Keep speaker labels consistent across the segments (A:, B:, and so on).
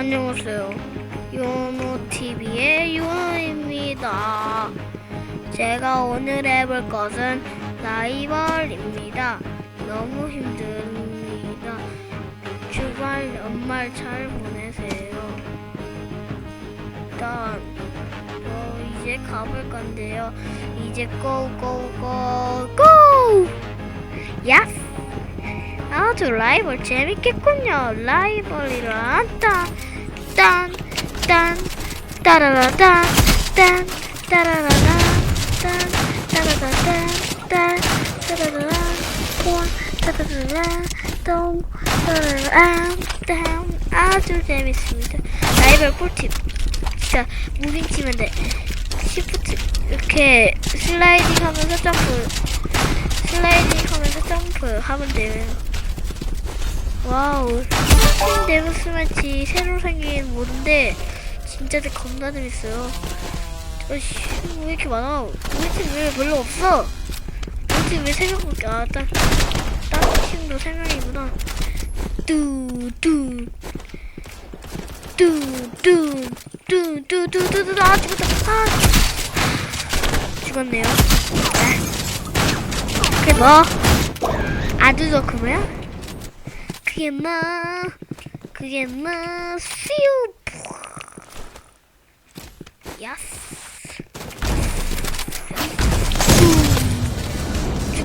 A: 안녕하세요. 요노TV의 요노입니다. 제가 오늘 해볼 것은 라이벌입니다. 너무 힘듭니다. 주말 연말 잘 보내세요. 일단 어, 이제 가볼 건데요. 이제 고고고 고! 야스! 아주 라이벌 재밌겠군요. 라이벌이란 딴, 딴, 딴, 따라라 딴, 딴, 따라라 딴, 따라라 딴, 딴, 따라라 똥, 따라라 똥, 따라라 딴. 아주 재밌습니다. 라이벌 꿀팁. 진짜 무빙 치면 돼. 시프트 이렇게 슬라이딩 하면서 점프 슬라이딩 하면서 점프 하면 돼요. 와우. 데브스 매치 새로 생긴 모드인데 진짜 겁나 재밌어요. 어이씨 왜 이렇게 많아? 우리 팀 왜 별로 없어? 우리 팀 왜 세 명밖에 아딴 다른 팀도 세 명이구나. 뚜뚜. 뚜뚜뚜뚜뚜뚜뚜 아 죽었다. 아. 죽었네요. 아. 그게 뭐? 아주 좋구만 Grandma, Grandma, Phew. Yes.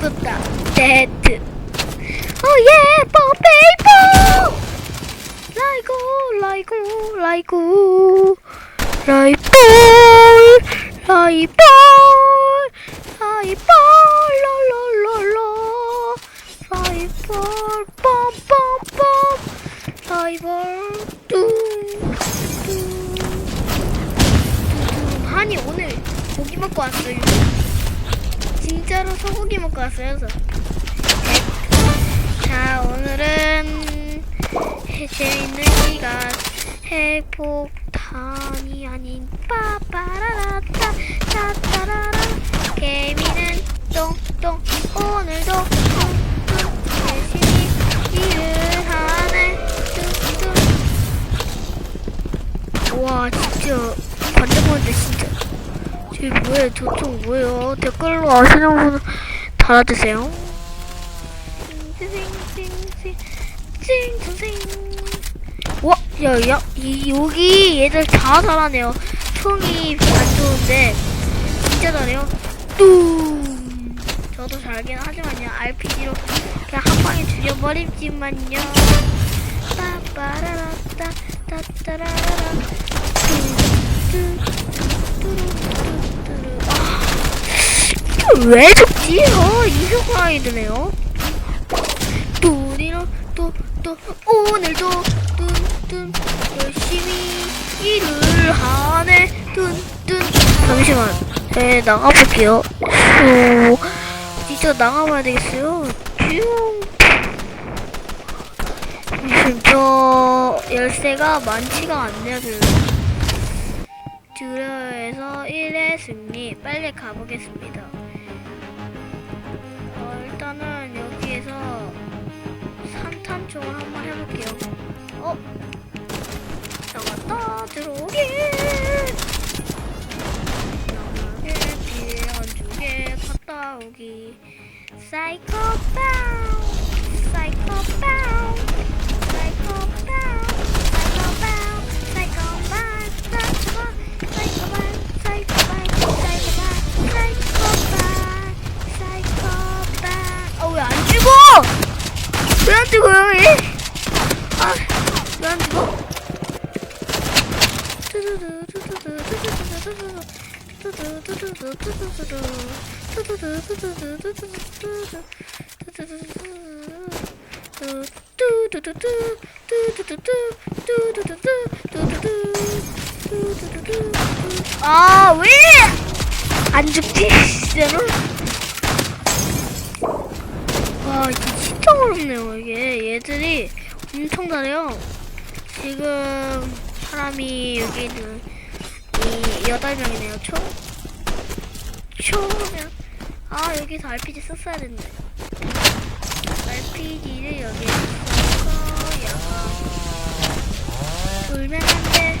A: Boom. Dead. Oh yeah, ball people. Like like like like like. 먹고 왔어요. 진짜로 소고기 먹고 왔어요 저. 자 오늘은 해- 재밌는 시간 핵폭탄이 아닌 빠빠라라따 따따라라. 개미는 똥똥 오늘도 와 진짜 반대보는데 진짜 저기 뭐예요 저쪽 뭐예요 댓글로 아시는 분 달아주세요 와, 야, 야, 이, 여기 얘들 다 잘하네요. 총이 안 좋은데, 진짜 잘해요. 뚱! 저도 잘하긴 하지만요, RPG로 그냥 한 방에 죽여버리지만요. 뚜루뚜루뚜루. 아, 이걸 왜 죽지? 어, 이효과이 드네요. 뚜리로 또, 또, 오늘도 뚠뚠 열심히 일을 하네. 뚠뚠 잠시만 네 나가볼게요. 슈 진짜 나가봐야 되겠어요? 쭉저 열쇠가 많지가 않네요 지금 드려에서 1회 승리 빨리 가보겠습니다 어, 일단은 여기에서 산탄총을 한번 해볼게요. 어? 나갔다 들어오게. 뒤에 안 주게 갔다 오기. 사이코 바운, 사이코 바 아, 왜? 안 죽지, 진짜로? 와 이게 진짜 어렵네요 이게 얘들이 엄청 잘해요 지금 사람이 여기 있는 이 여덟 명이네요 총 총이면 아 여기서 RPG 썼어야 됐네 RPG를 여기에 울면 안돼 울면 안돼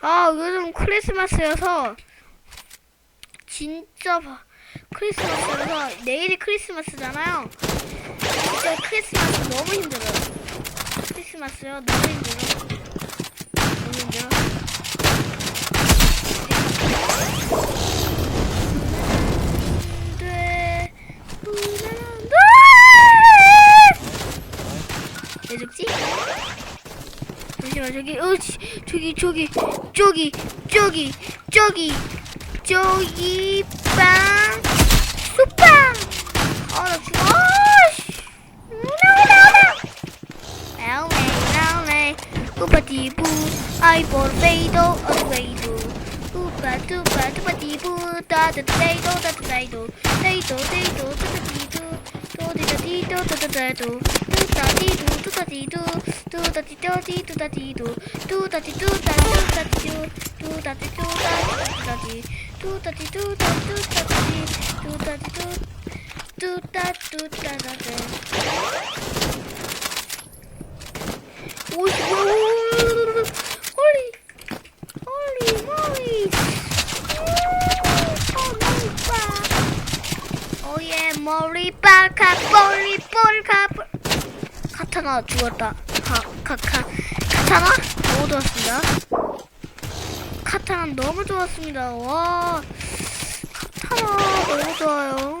A: 아 요즘 크리스마스여서 진짜 바- 크리스마스여서 내일이 크리스마스잖아요 진짜 크리스마스 너무 힘들어요 크리스마스요 너무 힘들어 너무 힘들어 돼. 저기 어 지- 저기 저기 저기 저기 저기 저기 빵 수빵! 아나 죽어 아씨. 오나 오나 오나 엘메 엘메 우파티부 아이볼 페이도 어웨이도. 우파 투파 투파티부 따뜻데이도 따뜻데이도. 데이도 데이도 따뜻디도 도 디다디 도다다다도 뚜다디 두다디 두 두다디 뚜디 두다디 두 두다디 두다 두다디 두 두다디 두다디 두다디 두다디 두다디 두다디 두 두다 두다다다 오이 뭐야 머리 빨카 머리 볼카 카타나 죽었다. 카 카카 카타나? 너무 좋았습니다. 카타나 너무 좋았습니다. 와 카타나 너무 좋아요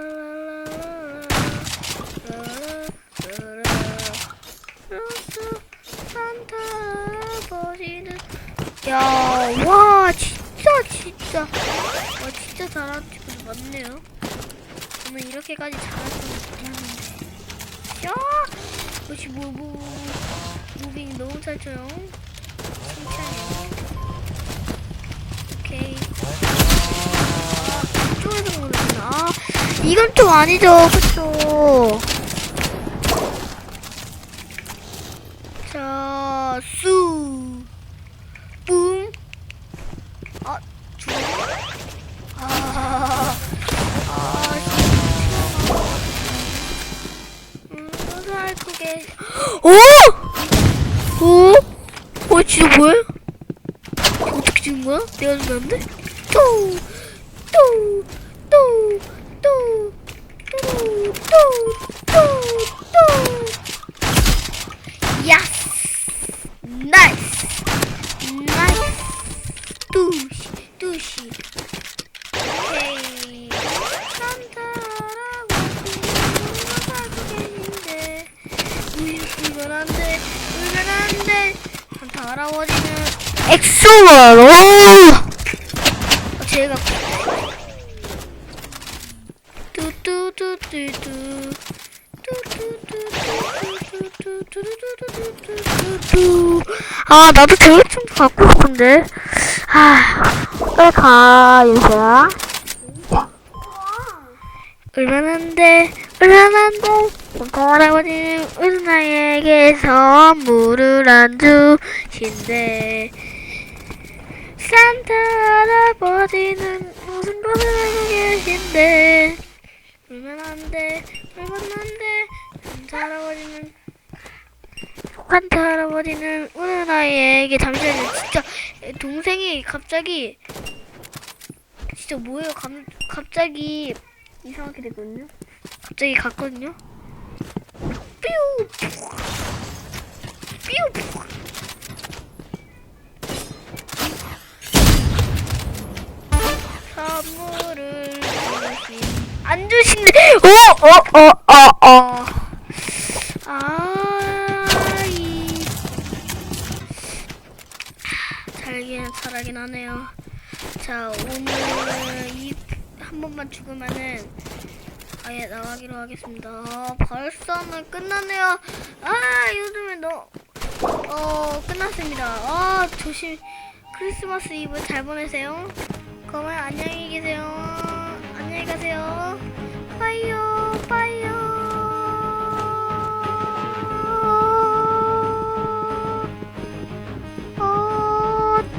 A: 진짜. 와, 진짜 잘하는 친구들 많네요. 저는 이렇게까지 잘하지는 못하는데. 야! 역시 뭐, 뭐, 무빙 너무 잘 쳐요. 칭찬해요. 오케이. 아, 이쪽에서 모르구나. 아, 이건 좀 아니죠, 그쵸? 자, 수. 뿡. 아, 오! 오? 어, 진짜 뭐야? 어떻게 죽은 거야? 내가? 또! 또! 또! 할아버지는 엑소마로 제가 뚜뚜뚜뚜뚜 아 나도 대회좀 갖고 싶은데
B: 아빨가 얘들아
A: 얼마나인데 얼마나인데 산타 할아버지는 은하에게 선물을 안 주신대 산타 할아버지는 무슨 것을 알고 계신데 얼마나인데 얼마나인데 산타 할아버지는 산타 할아버지는 은하에게 잠시만요 진짜 동생이 갑자기 진짜 뭐예요 감, 갑자기 이상하게 됐거든요. 갑자기 갔거든요. 선물을 주신 안 주신대. 어, 어, 어, 어, 어. 아, 이 잘긴 잘하긴 하네요. 자, 오늘 이 한 번만 죽으면은 아예 나가기로 하겠습니다. 아, 벌써는 끝났네요. 아, 요즘에 너, 어, 끝났습니다. 아, 조심, 크리스마스 이브 잘 보내세요. 그러면 안녕히 계세요. 안녕히 가세요. 빠이요, 빠이요.